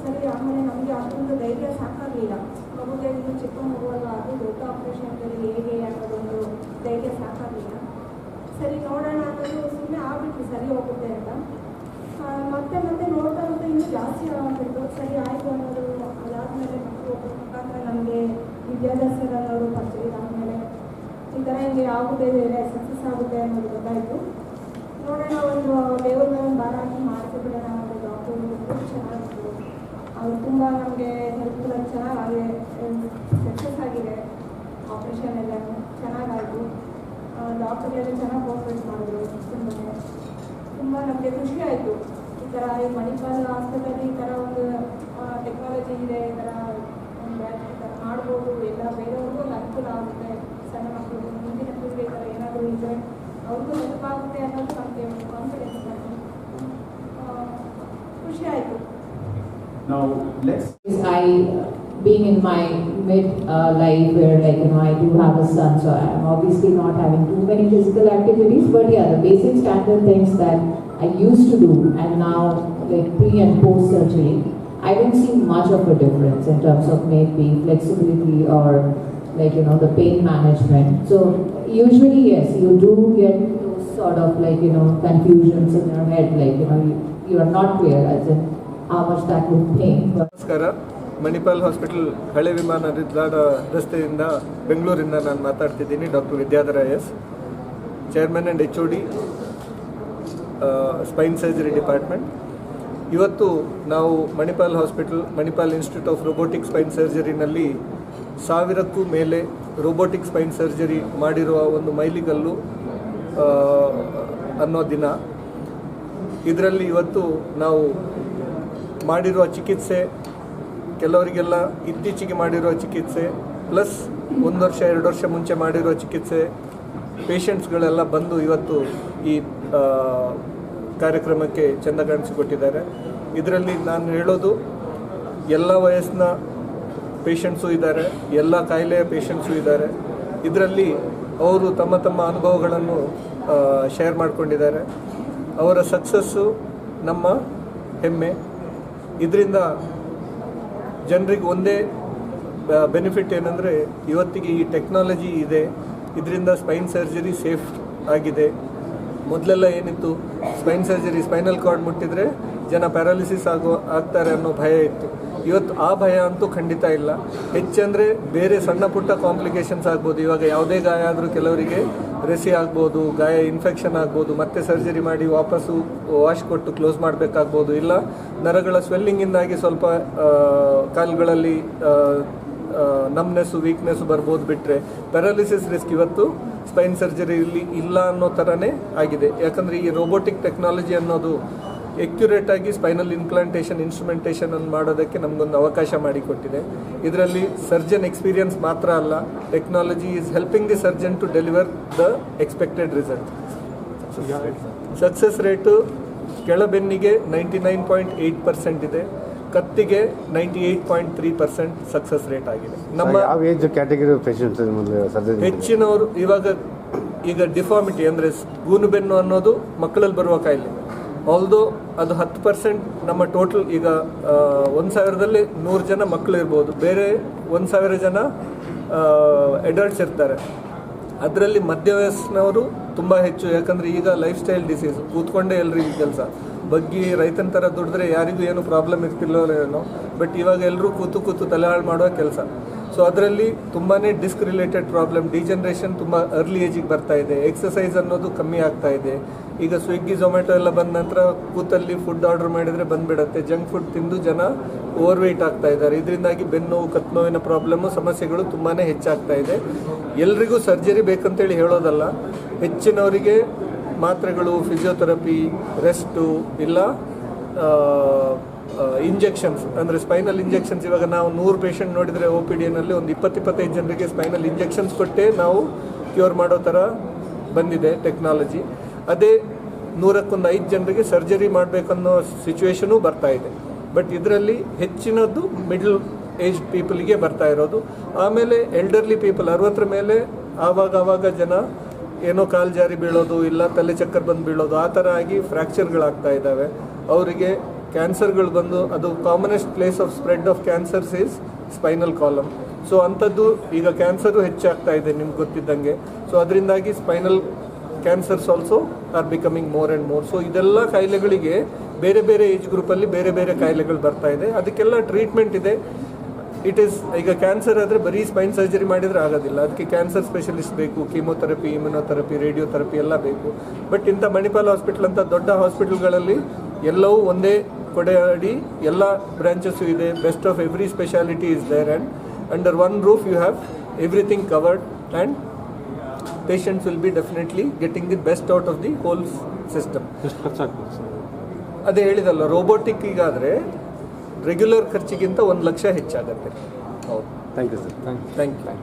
ಸರಿ, ಆಮೇಲೆ ನಮಗೆ ಅಷ್ಟೊಂದು ಧೈರ್ಯ ಸಾಕಾಗಲಿಲ್ಲ. ಮಗುಗೆ ಇನ್ನು ಚಿಕ್ಕ ಮಗುವಲ್ಲ ಅದು ದೊಡ್ಡ ಆಪ್ರೇಷನ್ದಲ್ಲಿ ಹೇಗೆ ಅನ್ನೋದೊಂದು ಧೈರ್ಯ ಸಾಕಾಗಲಿಲ್ಲ. ಸರಿ, ನೋಡೋಣ ಅನ್ನೋದು ಸುಮ್ಮನೆ ಆಗ್ಬಿಟ್ವಿ, ಸರಿ ಹೋಗುತ್ತೆ ಅಂತ. ಮತ್ತೆ ಮತ್ತೆ ನೋಡ್ತಾ ನೋಡ್ತಾ ಇನ್ನೂ ಜಾಸ್ತಿ ಆಗ್ಬಿಟ್ಟು ಸರಿ, ಆಯಿತು ಅನ್ನೋದು ಅದಾದಮೇಲೆ ಮಕ್ಕಳು ಮುಖಾಂತರ ನಮಗೆ ವಿದ್ಯಾಭ್ಯಾಸದ ಅನ್ನೋರು ಪರಿಚಯ ಆದಮೇಲೆ ಈ ಥರ ಹಿಂಗೆ ಆಗುತ್ತೆ ಸಕ್ಸಸ್ ಆಗುತ್ತೆ ಅನ್ನೋದು ಗೊತ್ತಾಯಿತು. ನೋಡೋಣ, ಒಂದು ದೇವ್ರ ಮೇಲೆ ಭಾರ ಹಾಕಿ ಮಾಡಿಸ್ಬಿಡೋಣ ಅನ್ನೋದು ಡಾಕ್ಟರ್ ಚೆನ್ನಾಗಿ ಅವ್ರು ತುಂಬ ನಮಗೆ ಹೆಲ್ಪ್ಫುಲ್ ಆಗಿ ಚೆನ್ನಾಗಿ ಸಕ್ಸಸ್ ಆಗಿದೆ ಆಪ್ರೇಷನ್ ಎಲ್ಲ ಚೆನ್ನಾಗಾಯಿತು. ಡಾಕ್ಟರ್ಗೆಲ್ಲ ಚೆನ್ನಾಗಿ ಕೋಪರೇಟ್ ಮಾಡಿದ್ರು ತುಂಬಾ ತುಂಬ ನಮಗೆ ಖುಷಿ ಆಯಿತು. ಈ ಥರ ಈ ಮಣಿಪಾಲ್ ಹಾಸ್ಪಿಟಲ್ ಈ ಥರ ಒಂದು ಟೆಕ್ನಾಲಜಿ ಇದೆ, ಈ ಥರ ಈ ಥರ ಮಾಡ್ಬೋದು, ಎಲ್ಲ ಬೇರೆಯವ್ರಿಗೂ ಒಂದು ಅನುಕೂಲ ಆಗುತ್ತೆ. ಸಣ್ಣ ಮಕ್ಕಳು, ಮುಂದಿನ ಪೀಳಿಗೆ ಈ ಥರ ಏನಾದರೂ ಇದ್ದರೆ ಅವ್ರಿಗೂ ಹೆಲ್ಪ್ ಆಗುತ್ತೆ ಅನ್ನೋದು ನಮಗೆ ಒಂದು ಕಾನ್ಫಿಡೆನ್ಸ್ ಖುಷಿ ಆಯಿತು. Now, let's I, being in my mid uh, life where like, you know, I do have a son, so I'm obviously not having too many physical activities, but yeah, the basic standard things that I used to do and now like pre and post surgery, I don't see much of a difference in terms of maybe flexibility or like, you know, the pain management. So usually, yes, you do get those sort of like, you know, confusions in your head, like, you know, you, you are not clear as in how much ನಮಸ್ಕಾರ. Manipal hospital ಹಳೆ ವಿಮಾನ ನಿಲ್ದಾಣ ರಸ್ತೆಯಿಂದ ಬೆಂಗಳೂರಿಂದ ನಾನು ಮಾತಾಡ್ತಿದ್ದೀನಿ, doctor Vidyadhara S. Chairman and H O D spine surgery department ಇವತ್ತು ನಾವು Manipal hospital, Manipal institute of robotic spine ಸರ್ಜರಿನಲ್ಲಿ ಸಾವಿರಕ್ಕೂ ಮೇಲೆ ರೋಬೋಟಿಕ್ ಸ್ಪೈನ್ ಸರ್ಜರಿ ಮಾಡಿರುವ ಒಂದು ಮೈಲಿಗಲ್ಲು ಅನ್ನೋ ದಿನ. ಇದರಲ್ಲಿ ಇವತ್ತು ನಾವು ಮಾಡಿರುವ ಚಿಕಿತ್ಸೆ, ಕೆಲವರಿಗೆಲ್ಲ ಇತ್ತೀಚೆಗೆ ಮಾಡಿರುವ ಚಿಕಿತ್ಸೆ, ಪ್ಲಸ್ ಒಂದು ವರ್ಷ, ಎರಡು ವರ್ಷ ಮುಂಚೆ ಮಾಡಿರುವ ಚಿಕಿತ್ಸೆ, ಪೇಷಂಟ್ಸ್ಗಳೆಲ್ಲ ಬಂದು ಇವತ್ತು ಈ ಕಾರ್ಯಕ್ರಮಕ್ಕೆ ಚೆಂದ ಕಾಣಿಸಿಕೊಟ್ಟಿದ್ದಾರೆ. ಇದರಲ್ಲಿ ನಾನು ಹೇಳೋದು, ಎಲ್ಲ ವಯಸ್ಸಿನ ಪೇಷಂಟ್ಸು ಇದ್ದಾರೆ, ಎಲ್ಲ ಕಾಯಿಲೆಯ ಪೇಷಂಟ್ಸು ಇದ್ದಾರೆ. ಇದರಲ್ಲಿ ಅವರು ತಮ್ಮ ತಮ್ಮ ಅನುಭವಗಳನ್ನು ಶೇರ್ ಮಾಡಿಕೊಂಡಿದ್ದಾರೆ. ಅವರ ಸಕ್ಸಸ್ಸು ನಮ್ಮ ಹೆಮ್ಮೆ. ಇದರಿಂದ ಜನರಿಗೆ ಒಂದೇ ಬೆನಿಫಿಟ್ ಏನಂದರೆ ಇವತ್ತಿಗೆ ಈ ಟೆಕ್ನಾಲಜಿ ಇದೆ. ಇದರಿಂದ ಸ್ಪೈನ್ ಸರ್ಜರಿ ಸೇಫ್ ಆಗಿದೆ. ಮೊದಲೆಲ್ಲ ಏನಿತ್ತು? ಸ್ಪೈನ್ ಸರ್ಜರಿ ಸ್ಪೈನಲ್ ಕಾರ್ಡ್ ಮುಟ್ಟಿದರೆ ಜನ ಪ್ಯಾರಾಲಿಸಿಸ್ ಆಗೋ, ಆಗ್ತಾರೆ ಅನ್ನೋ ಭಯ ಇತ್ತು. ಇವತ್ತು ಆ ಭಯ ಅಂತೂ ಖಂಡಿತ ಇಲ್ಲ. ಹೆಚ್ಚಂದರೆ ಬೇರೆ ಸಣ್ಣ ಪುಟ್ಟ ಕಾಂಪ್ಲಿಕೇಶನ್ಸ್ ಆಗ್ಬೋದು. ಇವಾಗ ಯಾವುದೇ ಗಾಯ ಆದರೂ ಕೆಲವರಿಗೆ ರೆಸಿ ಆಗ್ಬೋದು, ಗಾಯ ಇನ್ಫೆಕ್ಷನ್ ಆಗ್ಬೋದು, ಮತ್ತೆ ಸರ್ಜರಿ ಮಾಡಿ ವಾಪಸ್ಸು ವಾಶ್ ಕೊಟ್ಟು ಕ್ಲೋಸ್ ಮಾಡಬೇಕಾಗ್ಬೋದು. ಇಲ್ಲ, ನರಗಳ ಸ್ವೆಲ್ಲಿಂಗಿಂದಾಗಿ ಸ್ವಲ್ಪ ಕಾಲುಗಳಲ್ಲಿ ನಮ್ನೆಸ್ಸು ವೀಕ್ನೆಸ್ಸು ಬರ್ಬೋದು ಬಿಟ್ಟರೆ ಪ್ಯಾರಾಲಿಸಿಸ್ ರಿಸ್ಕ್ ಇವತ್ತು ಸ್ಪೈನ್ ಸರ್ಜರಿಯಲ್ಲಿ ಇಲ್ಲ ಅನ್ನೋ ಥರನೇ ಆಗಿದೆ. ಯಾಕಂದರೆ ಈ ರೋಬೋಟಿಕ್ ಟೆಕ್ನಾಲಜಿ ಅನ್ನೋದು ಎಕ್ಯುರೇಟ್ ಆಗಿ ಸ್ಪೈನಲ್ ಇನ್ಪ್ಲಾಂಟೇಷನ್ ಇನ್ಸ್ಟ್ರುಮೆಂಟೇಷನ್ ಅನ್ನು ಮಾಡೋದಕ್ಕೆ ನಮಗೊಂದು ಅವಕಾಶ ಮಾಡಿಕೊಟ್ಟಿದೆ. ಇದರಲ್ಲಿ ಸರ್ಜನ್ ಎಕ್ಸ್ಪೀರಿಯನ್ಸ್ ಮಾತ್ರ ಅಲ್ಲ technology is helping the surgeon to deliver the expected result success rate ಕೆಳಬೆನ್ನಿಗೆ ninety nine point eight percent ಇದೆ ಕತ್ತಿಗೆ ninety eight point three percent success rate ಆಗಿದೆ. ನಮ್ಮ ಹೆಚ್ಚಿನವರು ಇವಾಗ ಈಗ ಡಿಫಾರ್ಮಿಟಿ ಅಂದರೆ ಗೂನು ಬೆನ್ನು ಅನ್ನೋದು ಮಕ್ಕಳಲ್ಲಿ ಬರುವ ಕಾಯಿಲೆ. ಆಲ್ದೋ ಅದು ಹತ್ತು ಪರ್ಸೆಂಟ್ ನಮ್ಮ ಟೋಟಲ್ ಈಗ ಒಂದು ಸಾವಿರದಲ್ಲಿ ನೂರು ಜನ ಮಕ್ಕಳು ಇರ್ಬೋದು. ಬೇರೆ ಒಂದು ಸಾವಿರ ಜನ ಅಡಲ್ಟ್ಸ್ ಇರ್ತಾರೆ. ಅದರಲ್ಲಿ ಮಧ್ಯ ವಯಸ್ಸಿನವರು ತುಂಬ ಹೆಚ್ಚು. ಯಾಕಂದರೆ ಈಗ ಲೈಫ್ ಸ್ಟೈಲ್ ಡಿಸೀಸ್ ಕೂತ್ಕೊಂಡೇ ಎಲ್ರಿಗೂ ಕೆಲಸ. ಬಗ್ಗಿ ರೈತನ ಥರ ದುಡಿದ್ರೆ ಯಾರಿಗೂ ಏನು ಪ್ರಾಬ್ಲಮ್ ಇರ್ತಿಲ್ಲೋ ಬಟ್ ಇವಾಗ ಎಲ್ಲರೂ ಕೂತು ಕೂತು ತಲೆ ಹಾಳು ಮಾಡುವ ಕೆಲಸ. ಸೊ ಅದರಲ್ಲಿ ತುಂಬಾ ಡಿಸ್ಕ್ ರಿಲೇಟೆಡ್ ಪ್ರಾಬ್ಲಮ್ ಡಿಜನ್ರೇಷನ್ ತುಂಬ ಅರ್ಲಿ ಏಜಿಗೆ ಬರ್ತಾ ಇದೆ. ಎಕ್ಸಸೈಸ್ ಅನ್ನೋದು ಕಮ್ಮಿ ಆಗ್ತಾ ಇದೆ. ಈಗ ಸ್ವಿಗ್ಗಿ ಝೊಮ್ಯಾಟೊ ಎಲ್ಲ ಬಂದ ನಂತರ ಕೂತಲ್ಲಿ ಫುಡ್ ಆರ್ಡರ್ ಮಾಡಿದರೆ ಬಂದ್ಬಿಡತ್ತೆ. ಜಂಕ್ ಫುಡ್ ತಿಂದು ಜನ ಓವರ್ ವೆಯ್ಟ್ ಆಗ್ತಾ ಇದ್ದಾರೆ. ಇದರಿಂದಾಗಿ ಬೆನ್ನು ಕತ್ನೋವಿನ ಪ್ರಾಬ್ಲಮ್ಮು ಸಮಸ್ಯೆಗಳು ತುಂಬಾ ಹೆಚ್ಚಾಗ್ತಾ ಇದೆ. ಎಲ್ರಿಗೂ ಸರ್ಜರಿ ಬೇಕಂತೇಳಿ ಹೇಳೋದಲ್ಲ, ಹೆಚ್ಚಿನವರಿಗೆ ಮಾತ್ರೆಗಳು ಫಿಸಿಯೋಥೆರಪಿ ರೆಸ್ಟು ಇಲ್ಲ ಇಂಜೆಕ್ಷನ್ಸ್ ಅಂದರೆ ಸ್ಪೈನಲ್ ಇಂಜೆಕ್ಷನ್ಸ್ ಇವಾಗ ನಾವು ನೂರು ಪೇಷಂಟ್ ನೋಡಿದರೆ ಒ ಪಿ ಡಿನಲ್ಲಿ ಒಂದು ಇಪ್ಪತ್ತು ಇಪ್ಪತ್ತೈದು ಜನರಿಗೆ ಸ್ಪೈನಲ್ ಇಂಜೆಕ್ಷನ್ಸ್ ಕೊಟ್ಟೇ ನಾವು ಕ್ಯೂರ್ ಮಾಡೋ ಥರ ಬಂದಿದೆ ಟೆಕ್ನಾಲಜಿ ಅದೇ ನೂರಕ್ಕೊಂದು ಐದು ಜನರಿಗೆ ಸರ್ಜರಿ ಮಾಡಬೇಕನ್ನೋ ಸಿಚುವೇಶನು ಬರ್ತಾ ಇದೆ. ಬಟ್ ಇದರಲ್ಲಿ ಹೆಚ್ಚಿನದ್ದು ಮಿಡ್ಲ್ ಏಜ್ ಪೀಪಲ್ಗೆ ಬರ್ತಾ ಇರೋದು. ಆಮೇಲೆ ಎಲ್ಡರ್ಲಿ ಪೀಪಲ್ ಅರವತ್ತರ ಮೇಲೆ ಆವಾಗ ಆವಾಗ ಜನ ಏನೋ ಕಾಲು ಜಾರಿ ಬೀಳೋದು ಇಲ್ಲ ತಲೆ ಚಕ್ಕರ್ ಬಂದು ಬೀಳೋದು, ಆ ಥರ ಆಗಿ ಫ್ರ್ಯಾಕ್ಚರ್ಗಳಾಗ್ತಾ ಇದ್ದಾವೆ. ಅವರಿಗೆ ಕ್ಯಾನ್ಸರ್ಗಳು ಬಂದು, ಅದು commonest place of spread of cancers is spinal column so ಅಂಥದ್ದು ಈಗ ಕ್ಯಾನ್ಸರು ಹೆಚ್ಚಾಗ್ತಾ ಇದೆ ನಿಮ್ಗೆ ಗೊತ್ತಿದ್ದಂಗೆ. ಸೊ ಅದರಿಂದಾಗಿ spinal cancers also are becoming more and more so ಇದೆಲ್ಲ ಕಾಯಿಲೆಗಳಿಗೆ ಬೇರೆ ಬೇರೆ ಏಜ್ ಗ್ರೂಪಲ್ಲಿ ಬೇರೆ ಬೇರೆ ಕಾಯಿಲೆಗಳು ಬರ್ತಾ ಇದೆ. ಅದಕ್ಕೆಲ್ಲ ಟ್ರೀಟ್ಮೆಂಟ್ ಇದೆ. ಇಟ್ ಈಸ್ ಈಗ ಕ್ಯಾನ್ಸರ್ ಆದರೆ ಬರೀ ಸ್ಪೈನ್ ಸರ್ಜರಿ ಮಾಡಿದರೆ ಆಗೋದಿಲ್ಲ. ಅದಕ್ಕೆ ಕ್ಯಾನ್ಸರ್ ಸ್ಪೆಷಲಿಸ್ಟ್ ಬೇಕು ಕೀಮೋಥೆರಪಿ ಇಮ್ಯುನೋಥೆರಪಿ ರೇಡಿಯೋಥೆರಪಿ ಎಲ್ಲ ಬೇಕು. ಬಟ್ ಇಂಥ ಮಣಿಪಾಲ್ ಹಾಸ್ಪಿಟಲ್ ಅಂತ ದೊಡ್ಡ ಹಾಸ್ಪಿಟಲ್ಗಳಲ್ಲಿ ಎಲ್ಲವೂ ಒಂದೇ ಕೊಡೆ ಅಡಿ ಎಲ್ಲ ಬ್ರಾಂಚಸ್ಸು ಇದೆ best of every speciality is there and under one roof you have everything covered and patients will be definitely getting the best out of the whole system ಅದೇ ಹೇಳಿದಲ್ಲ ರೋಬೋಟಿಕ್ ಈಗಾದರೆ ರೆಗ್ಯುಲರ್ ಖರ್ಚಿಗಿಂತ ಒಂದು ಲಕ್ಷ ಹೆಚ್ಚಾಗುತ್ತೆ. ಹೌದು. Thank you sir thank you